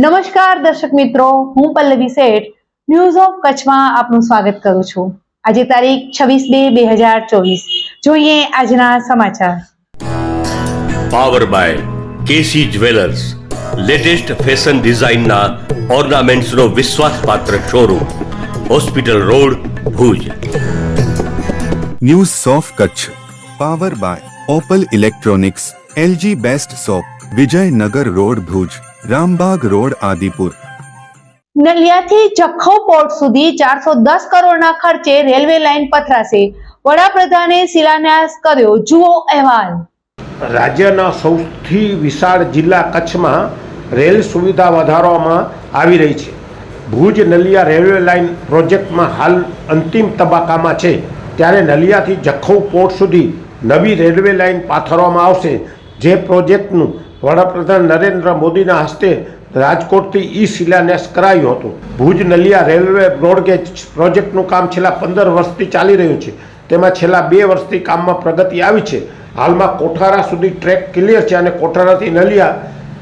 નમસ્કાર દર્શક મિત્રો હું પલ્લવી શેઠ ન્યૂઝ ઓફ કચ્છમાં આપનું સ્વાગત કરું છું. આજે તારીખ છવ્વીસ બે બે હજાર ચોવીસ. જોઈએ આજના સમાચાર. Power by KC jewellers latest fashion ડિઝાઇનના ઓર્નામેન્ટ્સનો વિશ્વાસપાત્ર showroom hospital road Bhuj. News of Kutch power by Opal electronics LG best shop Vijaynagar road Bhuj. Rambagh road Adipur. નલિયાથી Jakhau port સુધી ચારસો દસ કરોડના ખર્ચે રેલવે લાઇન પથરાશે. વડાપ્રધાને શિલાન્યાસ કર્યો જુઓ અહેવાલ. રાજ્યના સૌથી વિશાળ જિલ્લા કચ્છમાં રેલ સુવિધા વધારવામાં આવી રહી છે. ભુજ નલિયા રેલવે લાઇન પ્રોજેક્ટમાં હાલ અંતિમ તબક્કામાં છે. ત્યારે નલિયાથી જખૌ પોર્ટ સુધી નવી રેલવે લાઇન પાથરવામાં આવશે. જે પ્રોજેક્ટનું વડાપ્રધાન નરેન્દ્ર મોદીના હસ્તે રાજકોટથી ઈ શિલાન્યાસ કરાયું હતું. ભુજ નલિયા રેલવે બ્રોડગેજ પ્રોજેક્ટનું કામ છેલ્લા પંદર વર્ષથી ચાલી રહ્યું છે. તેમાં છેલ્લા બે વર્ષથી કામમાં પ્રગતિ આવી છે. હાલમાં કોઠારા સુધી ટ્રેક ક્લિયર છે અને કોઠારાથી નલિયા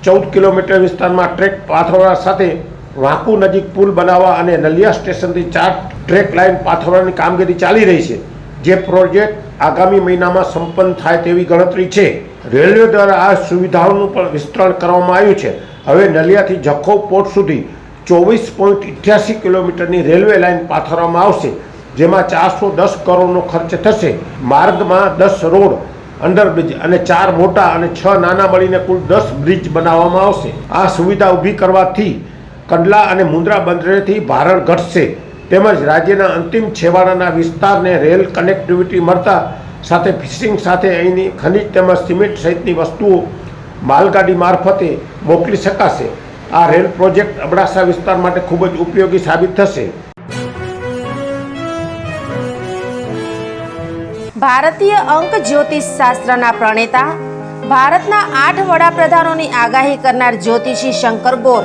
ચૌદ કિલોમીટર વિસ્તારમાં ટ્રેક પાથોરા સાથે વાંકુ નજીક પુલ બનાવવા અને નલિયા સ્ટેશનથી ચાર ટ્રેક લાઇન પાથરવાની કામગીરી ચાલી રહી છે. જે પ્રોજેક્ટ આગામી મહિનામાં સંપન્ન થાય તેવી ગણતરી છે. રેલવે દ્વારા આ સુવિધાઓનું પણ વિસ્તરણ કરવામાં આવ્યું છે. હવે નલિયાથી જખૌ પોર્ટ સુધી ચોવીસ પોઈન્ટ અઠ્યાસી કિલોમીટરની રેલવે લાઇન પાથરવામાં આવશે, જેમાં ચારસો દસ કરોડનો ખર્ચ થશે. માર્ગમાં દસ રોડ, અંડરબ્રિજ અને ચાર મોટા અને છ નાના મળીને કુલ દસ બ્રિજ બનાવવામાં આવશે. આ સુવિધા ઊભી કરવાથી કંડલા અને મુન્દ્રા બંદરેથી ભારણ ઘટશે. તેમજ રાજ્યના અંતિમ છેવાડાના વિસ્તારને રેલ કનેક્ટિવિટી મળતા સાથે ફિશિંગ સાથે અહીંની ખનિજ તેમજ સિમેન્ટ સહિતની વસ્તુઓ માલગાડી મારફતે મોકલી શકાશે. આ રેલ પ્રોજેક્ટ અબડાસા વિસ્તાર માટે ખૂબ જ ઉપયોગી સાબિત થશે. ભારતીય અંક જ્યોતિષ શાસ્ત્રના પ્રણેતા, ભારતના આઠ વડાપ્રધાનોની આગાહી કરનાર જ્યોતિષી શંકર ગોર